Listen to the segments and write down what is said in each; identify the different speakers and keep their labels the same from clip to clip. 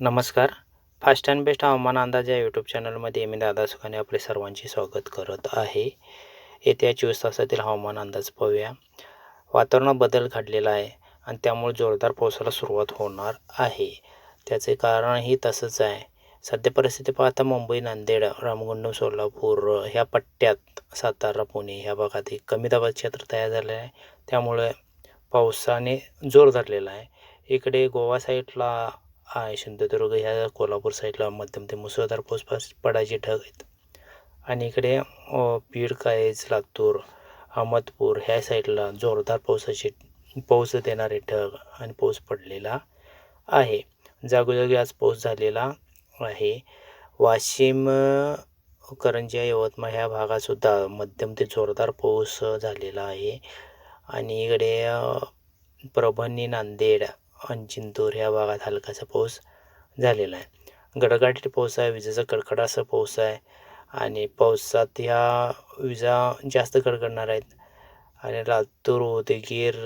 Speaker 1: नमस्कार. Fast and best हवामान अंदाज या यूट्यूब चॅनलमध्ये मी दादा सुखाने आपले सर्वांचे स्वागत करत आहे. येत्या चोवीस तासातील हवामान अंदाज पाहूया. वातावरणात बदल घडलेला आहे आणि त्यामुळे जोरदार पावसाला सुरुवात होणार आहे. त्याचे कारणही तसंच आहे. सध्या परिस्थिती पाहता मुंबई नांदेड रामगुंडम सोलापूर ह्या पट्ट्यात सातारा पुणे ह्या भागात एक कमी दाबाचे क्षेत्र तयार झाले आहे. त्यामुळे पावसाने जोर धरलेला आहे. इकडे गोवा साईडला आहे सिंधुदुर्ग ह्या कोल्हापूर साईडला मध्यम ते मुसळधार पाऊस पास पडायचे ढग आहेत. आणि इकडे बीड कायज लातूर अहमदपूर ह्या साईडला जोरदार पावसाचे पाऊस देणारे ढग आणि पाऊस पडलेला आहे. जागोजागी आज पाऊस झालेला आहे. वाशिम अ, करंजी यवतमाळ ह्या भागातसुद्धा मध्यम ते जोरदार पाऊस झालेला आहे. आणि इकडे परभणी नांदेड चिंतूर ह्या भागात हलकासा पाऊस झालेला आहे. गडगडाटी पाऊस आहे विजेचा कडकडा पाऊस आहे आणि पावसात ह्या विजा जास्त कडकडणार आहेत. आणि लातूर उदगीर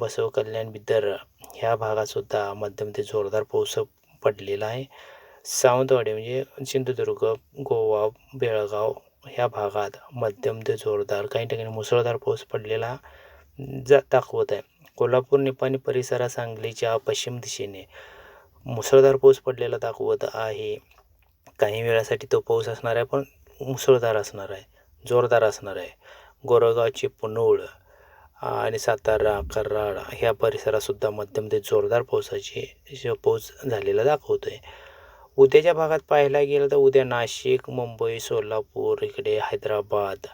Speaker 1: बसव कल्याण बिदर ह्या भागातसुद्धा मध्यम ते जोरदार पाऊस पडलेला आहे. सावंतवाडी म्हणजे सिंधुदुर्ग गोवा बेळगाव ह्या भागात मध्यम ते जोरदार काही ठिकाणी मुसळधार पाऊस पडलेला जा दाखवत आहे. कोल्हापूर निपाणी परिसरात सांगलीच्या पश्चिम दिशेने मुसळधार पाऊस पडलेला दाखवत आहे. काही वेळासाठी तो पाऊस असणार आहे पण मुसळधार असणार आहे. जोरदार असणार आहे. गोरेगावची पुनोळ आणि सातारा कराड ह्या परिसरातसुद्धा मध्यम ते जोरदार पावसाची पाऊस झालेला दाखवतो आहे उद्याच्या भागात पाहायला गेलं तर उद्या नाशिक मुंबई सोलापूर इकडे हैदराबाद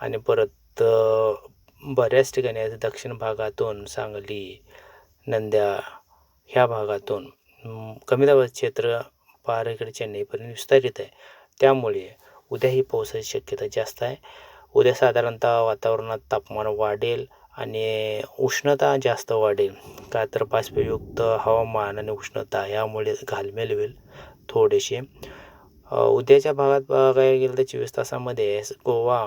Speaker 1: आणि परत बऱ्याच ठिकाणी दक्षिण भागातून सांगली नंद्या ह्या भागातून कमी दाबाचे क्षेत्र पार इकडे चेन्नईपर्यंत विस्तारित आहे. त्यामुळे उद्या ही पावसाची शक्यता जास्त आहे. उद्या साधारणतः वातावरणात तापमान वाढेल आणि उष्णता जास्त वाढेल. का तर बाष्पयुक्त हवामान आणि उष्णता यामुळे घालमेल होईल थोडेसे. उद्याच्या भागात बघायला गेलं तर चोवीस तासामध्ये गोवा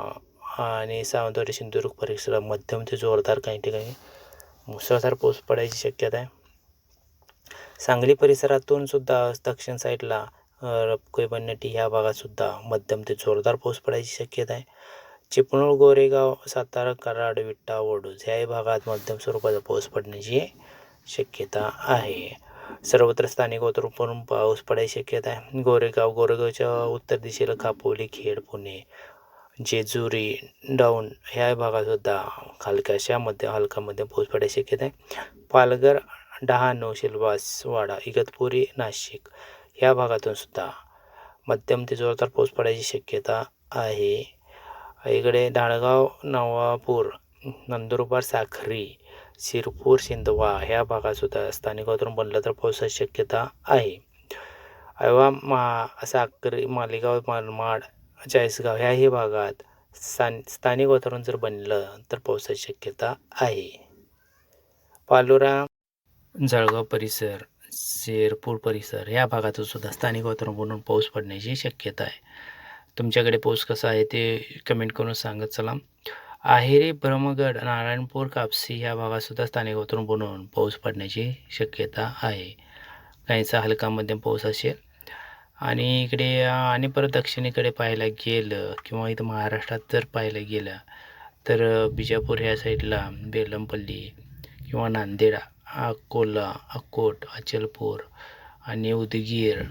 Speaker 1: आणि सावंतवाडी सिंधुदुर्ग परिसरात मध्यम ते जोरदार काही ठिकाणी मुसळधार पाऊस पडायची शक्यता आहे. सांगली परिसरातून सुद्धा दक्षिण साईडला रपकोई बन्नटी ह्या भागातसुद्धा मध्यम ते जोरदार पाऊस पडायची शक्यता आहे. चिपळूण गोरेगाव सातारा कराड विट्टा वडूज ह्याही भागात मध्यम स्वरूपाचा पाऊस पडण्याची शक्यता आहे. सर्वत्र स्थानिक वातावरण पाऊस पडायची शक्यता आहे. गोरेगाव गोरेगावच्या उत्तर दिशेला खापोली खेड पुणे जेजुरी डाऊन ह्या भागातसुद्धा हलक्याशा मध्ये हलका मध्ये पाऊस पडायची शक्यता आहे. पालघर डहाणू शिलवासवाडा इगतपुरी नाशिक ह्या भागातूनसुद्धा मध्यम ते जोरदार पाऊस पडायची शक्यता आहे. इकडे धाणगाव नवापूर नंदुरबार साखरी शिरपूर शिंदवा ह्या भागातसुद्धा स्थानिक वातावरण बनलं तर पावसाची शक्यता आहे. ऐवा मा साखरी मालेगाव मालमाड चाळीसगाव ह्याही भागात स्थान स्थानिक वातावरण जर बनलं तर पावसाची शक्यता आहे. पालोरा जळगाव परिसर शेरपूर परिसर या भागातून सुद्धा स्थानिक वातावरण बनून पाऊस पडण्याची शक्यता आहे. तुमच्याकडे पाऊस कसा आहे ते कमेंट करून सांगत चला. आहेरी ब्रह्मगड नारायणपूर कापसी ह्या भागातसुद्धा स्थानिक वातावरण बनवून पाऊस पडण्याची शक्यता आहे. काहीचा हलका मध्यम पाऊस असेल आणि इकडे आणि परत दक्षिणेकडे पाहायला गेलं किंवा इथं महाराष्ट्रात जर पाहायला गेलं तर बिजापूर ह्या साईडला बेलमपल्ली किंवा नांदेड अकोला अकोट अचलपूर आणि उदगीर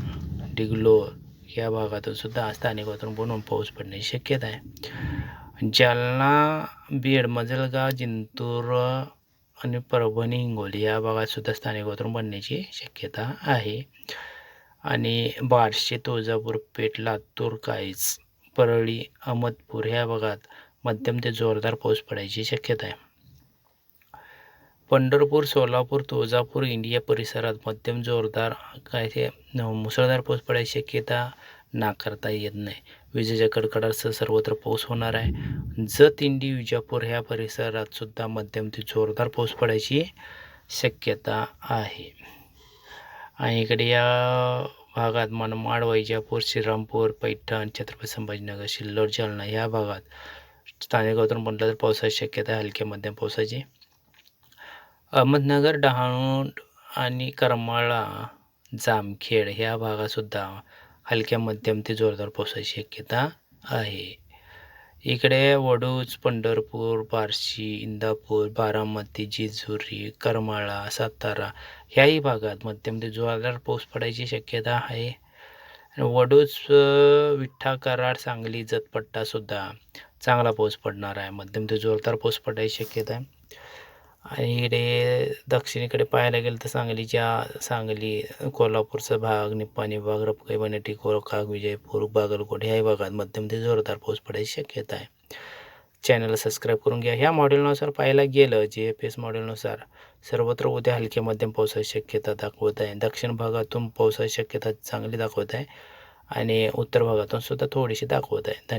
Speaker 1: डिगलोर या भागातून सुद्धा स्थानिक वातावरण बनवून पाऊस पडण्याची शक्यता आहे. जालना बीड मजलगाव जिंतूर आणि परभणी हिंगोली या भागात सुद्धा स्थानिक वातावरण बनण्याची शक्यता आहे. आणि बार्शी तुळजापूर पेठ लातूर काहीच. परळी अहमदपूर ह्या भागात मध्यम ते जोरदार पाऊस पडायची शक्यता आहे. पंढरपूर सोलापूर तुळजापूर इंडिया परिसरात मध्यम जोरदार काय ते मुसळधार पाऊस पडायची शक्यता नाकारता येत नाही. विजेच्या कडकडासह सर्वत्र पाऊस होणार आहे. जत इंडी विजापूर ह्या परिसरात सुद्धा मध्यम ते जोरदार पाऊस पडायची शक्यता आहे. आणि इकडे या भागात मनमाड वैजापूर श्रीरामपूर पैठण छत्रपती संभाजीनगर सिल्लोड जालना या भागात स्थानिक वातावरण म्हटलं तर पावसाची शक्यता आहे. हलक्या मध्यम पावसाची. अहमदनगर डहाणू आणि करमाळा जामखेड ह्या भागातसुद्धा हलक्या मध्यम ते जोरदार पावसाची शक्यता आहे. इकडे वडूज पंढरपूर बार्शी इंदापूर बारामती जेजुरी करमाळा सातारा ह्याही भागात मध्यम ते जोरदार पाऊस पडायची शक्यता आहे. वडूज विठ्ठा कराड सांगली जतपट्टासुद्धा चांगला पाऊस पडणार आहे. मध्यम ते जोरदार पाऊस पडायची शक्यता आहे. आणि इकडे दक्षिणेकडे पाहायला गेलं तर सांगलीच्या सांगली कोल्हापूरचा भाग निप्पाणी भाग रपकाई बनेटी कोरकाग विजयपूर बागलकोट ह्याही भागात मध्यम ते जोरदार पाऊस पडायची शक्यता आहे. चॅनलला सबस्क्राईब करून घ्या. ह्या मॉडेलनुसार पाहायला गेलं जे एफ एस मॉडेलनुसार सर्वत्र उद्या हलक्या मध्यम पावसाची शक्यता दाखवत आहे. दक्षिण भागातून पावसाची शक्यता चांगली दाखवत आहे आणि उत्तर भागातून सुद्धा थोडीशी दाखवत आहे. धन्यवाद.